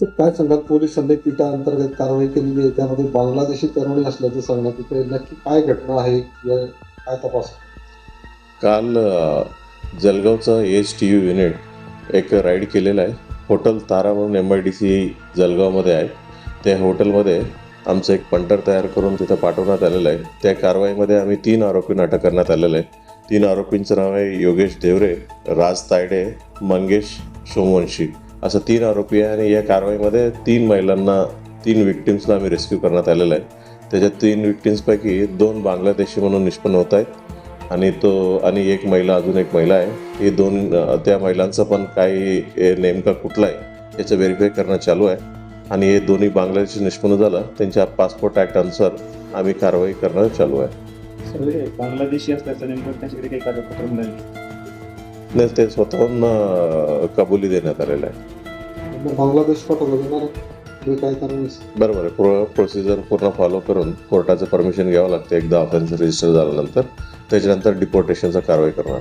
तर काय सांगाल? पोलिसांनी पिटा अंतर्गत कारवाई केलेली आहे. त्यामध्ये बांगलादेशी तरुणी असल्याचं सांगण्यात येते नक्की काय घटना आहे? या काय तपास? काल जलगावचं एच टी यू युनिट एक राईड केलेलं आहे. हॉटेल तारा म्हणून एम आय डी सी जलगावमध्ये आहे. त्या हॉटेलमध्ये आमचं एक पंटर तयार करून तिथं पाठवण्यात आलेलं आहे. त्या कारवाईमध्ये आम्ही तीन आरोपींना अटक करण्यात आलेलं आहे. तीन आरोपींचं नाव आहे योगेश देवरे राज तायडे मंगेश सोमवंशी. असं तीन आरोपी आहे आणि या कारवाईमध्ये तीन महिलांना तीन विक्टिम्सना आम्ही रेस्क्यू करण्यात आलेलं आहे. त्याच्यात तीन विक्टिम्सपैकी दोन बांगलादेशी म्हणून निष्पन्न होत आहेत आणि तो आणि एक महिला अजून एक महिला आहे. हे दोन त्या महिलांचं पण काही नेमका कुठला आहे याचं व्हेरीफाय करणं चालू आहे. आणि हे दोन्ही बांगलादेशी निष्पन्न झालं त्यांच्या पासपोर्ट ॲक्ट अनुसार आम्ही कारवाई करणं चालू आहे. बांगलादेशी असल्याचं नेमकं त्यांच्याकडे काही कागदपत्र मिळाली? नाही ते स्वतःहून कबुली देण्यात आलेलं आहे. मग बांगलादेश पाठवलं जाणार आहे? काय बरोबर आहे. प्रो प्रोसिजर पूर्ण फॉलो करून कोर्टाचं परमिशन घ्यावं लागतं. एकदा ऑफेन्स रजिस्टर झाल्यानंतर त्याच्यानंतर डिपोर्टेशनचा कारवाई करणार.